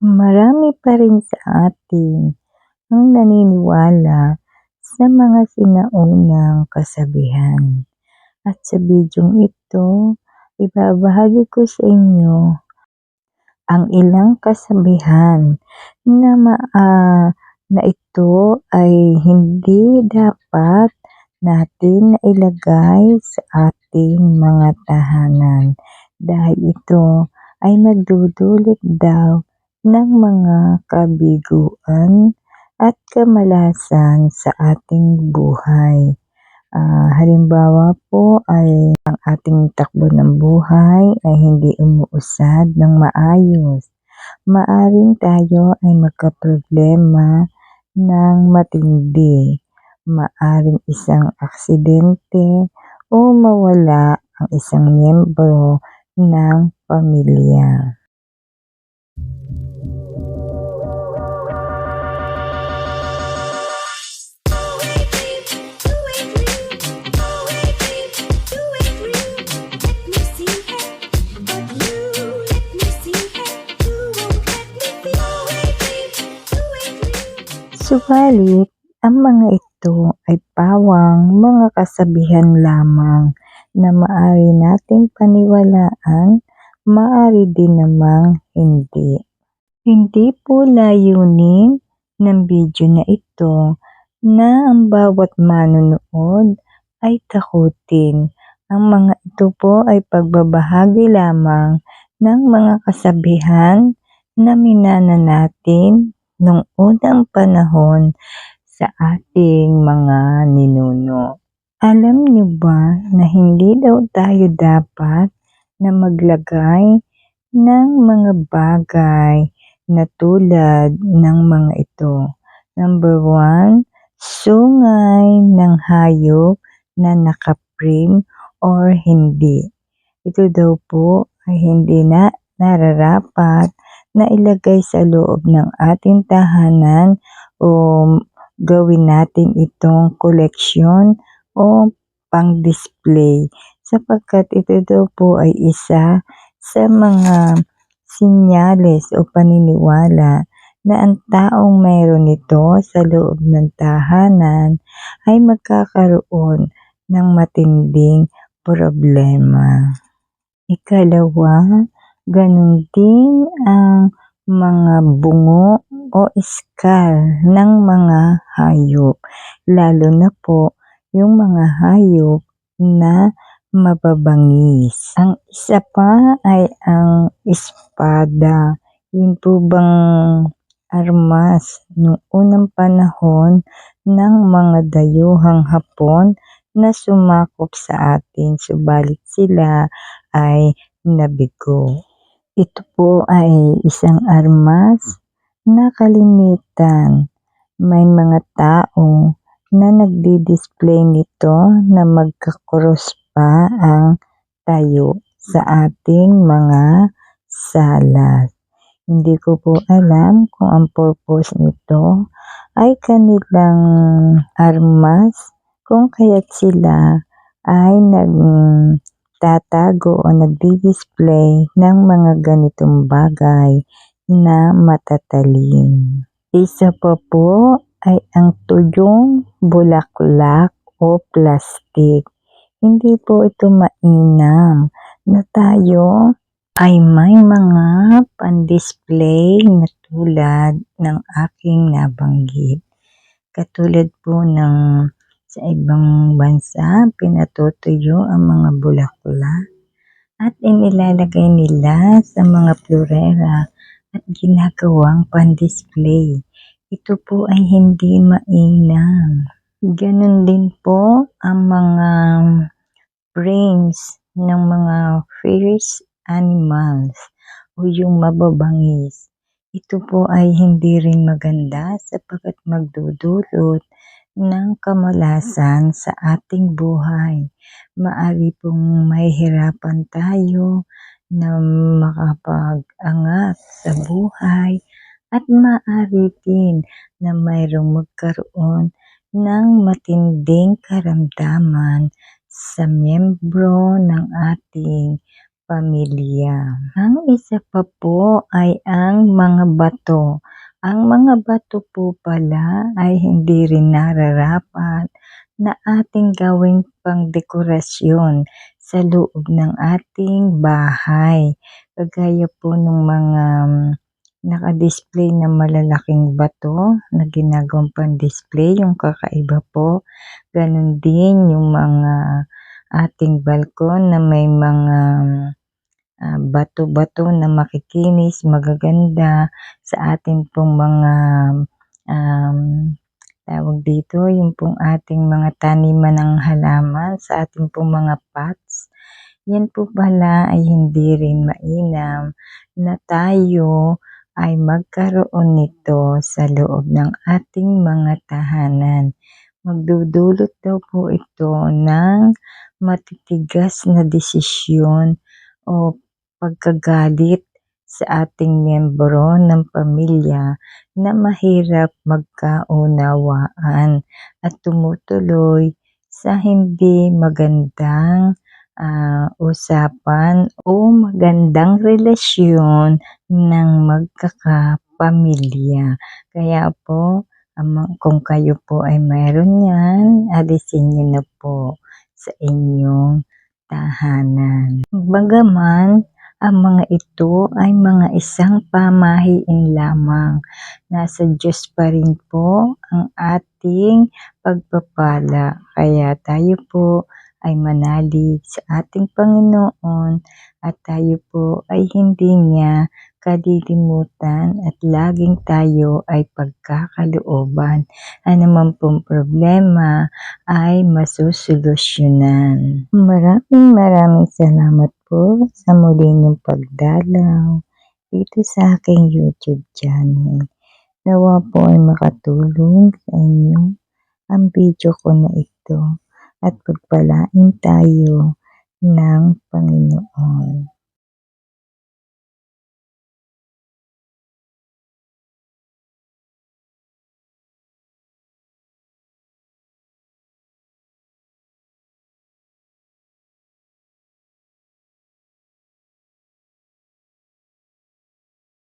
Marami pa rin sa atin ang naniniwala sa mga sinaunang kasabihan. At sa bidyong ito, ibabahagi ko sa inyo ang ilang kasabihan na, maa, na ito ay hindi dapat natin ilagay sa ating mga tahanan dahil ito ay magdudulot daw ng mga kabiguan at kamalasan sa ating buhay. Uh, halimbawa po ay ang ating takbo ng buhay ay hindi umuusad ng maayos. Maaring tayo ay magkaproblema ng matindi. Maaring isang aksidente o mawala ang isang miyembro ng pamilya. Subalit, ang mga ito ay pawang mga kasabihan lamang na maaari nating paniwalaan, maaari din namang hindi. Hindi po layunin ng video na ito na ang bawat manonood ay takutin. Ang mga ito po ay pagbabahagi lamang ng mga kasabihan na minana natin nung unang panahon sa ating mga ninuno. Alam niyo ba na hindi daw tayo dapat na maglagay ng mga bagay na tulad ng mga ito. Number one, sungay ng hayop na nakaprim or hindi. Ito daw po ay hindi na nararapat na ilagay sa loob ng ating tahanan o gawin natin itong koleksyon o pang-display sapagkat ito daw po ay isa sa mga sinyales o paniniwala na ang taong mayroon nito sa loob ng tahanan ay magkakaroon ng matinding problema. Ikalawa, Ganun din ang mga bungo o iskal ng mga hayop, lalo na po yung mga hayop na mababangis. Ang isa pa ay ang espada. Yun po bang armas noong unang panahon ng mga dayuhang Hapon na sumakop sa atin, subalit sila ay nabigo. Ito po ay isang armas na kalimitan. May mga tao na nagdi-display nito na magkakross pa ang tayo sa ating mga salas. Hindi ko po alam kung ang purpose nito ay kanilang armas kung kaya't sila ay nag nagtatago o nagdi-display ng mga ganitong bagay na matatalim. Isa pa po ay ang tuyong bulaklak o plastik. Hindi po ito mainam na tayo ay may mga pan-display na tulad ng aking nabanggit. Katulad po ng sa ibang bansa, pinatutuyo ang mga bulaklak at inilalagay nila sa mga florera at ginagawang pan-display. Ito po ay hindi mainam. Ganon din po ang mga frames ng mga fierce animals o yung mababangis. Ito po ay hindi rin maganda sapagkat magdudulot ng kamalasan sa ating buhay. Maari pong mahihirapan tayo na makapag-angat sa buhay at maaari din na mayroong magkaroon ng matinding karamdaman sa miyembro ng ating pamilya. Ang isa pa po ay ang mga bato. Ang mga bato po pala ay hindi rin nararapat na ating gawing pangdekorasyon sa loob ng ating bahay. Kagaya po ng mga mm, naka-display na malalaking bato na ginagawang pang-display, yung kakaiba po. Ganon din yung mga ating balkon na may mga ah, bato-bato na makikinis, magaganda sa ating pong mga um, tawag dito, yung pong ating mga taniman ng halaman sa ating pong mga pots. Yan po pala ay hindi rin mainam na tayo ay magkaroon nito sa loob ng ating mga tahanan. Magdudulot daw po ito ng matitigas na desisyon o pagkagalit sa ating miyembro ng pamilya na mahirap magkaunawaan at tumutuloy sa hindi magandang ah, usapan o magandang relasyon ng magkakapamilya. Kaya po, mga- kung kayo po ay mayroon yan, alisin niyo na po sa inyong tahanan. Bagaman, ang mga ito ay mga isang pamahiin lamang. Nasa Diyos pa rin po ang ating pagpapala. Kaya tayo po ay manalig sa ating Panginoon at tayo po ay hindi niya kalilimutan at laging tayo ay pagkakalooban. Ano man pong problema ay masusolusyonan. Maraming maraming salamat po sa muli niyong pagdalaw dito sa aking YouTube channel. Nawa po ay makatulong sa inyo ang video ko na ito at pagpalain tayo ng Panginoon.